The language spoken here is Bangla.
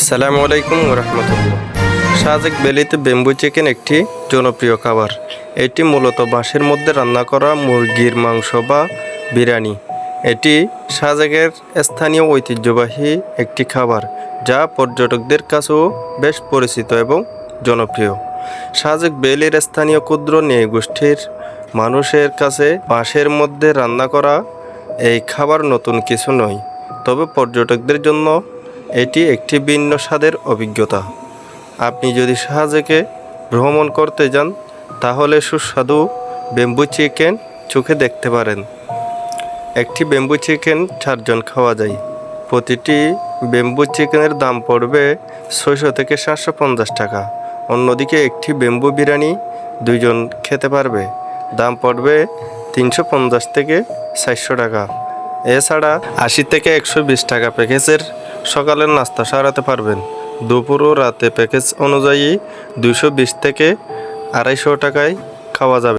আসসালামু আলাইকুম রহমতুল্লাহ। সাজেক বেলিতে বেম্বু চিকেন একটি জনপ্রিয় খাবার। এটি মূলত বাঁশের মধ্যে রান্না করা মুরগির মাংস বা বিরিয়ানি। এটি সাজেকের স্থানীয় ঐতিহ্যবাহী একটি খাবার, যা পর্যটকদের কাছেও বেশ পরিচিত এবং জনপ্রিয়। সাজেক বেলির স্থানীয় ক্ষুদ্র নিয়ে গোষ্ঠীর মানুষের কাছে বাঁশের মধ্যে রান্না করা এই খাবার নতুন কিছু নয়, তবে পর্যটকদের জন্য এটি একটি ভিন্ন স্বাদের অভিজ্ঞতা। আপনি যদি সাহায্যকে ভ্রমণ করতে যান, তাহলে সুস্বাদু বেম্বু চিকেন চোখে দেখতে পারেন। একটি বেম্বু চিকেন চারজন খাওয়া যায়। প্রতিটি বেম্বু চিকেনের দাম পড়বে ছয়শো থেকে সাতশো পঞ্চাশ টাকা। অন্যদিকে একটি বেম্বু বিরিয়ানি দুইজন খেতে পারবে। দাম পড়বে তিনশো পঞ্চাশ থেকে চারশো টাকা। এছাড়া আশি থেকে একশো বিশ টাকা প্যাকেজের সকালের নাস্তা সারাতে পারবেন। দুপুর ও রাতে প্যাকেজ অনুযায়ী দুশো বিশ থেকে আড়াইশো টাকায় খাওয়া যাবে।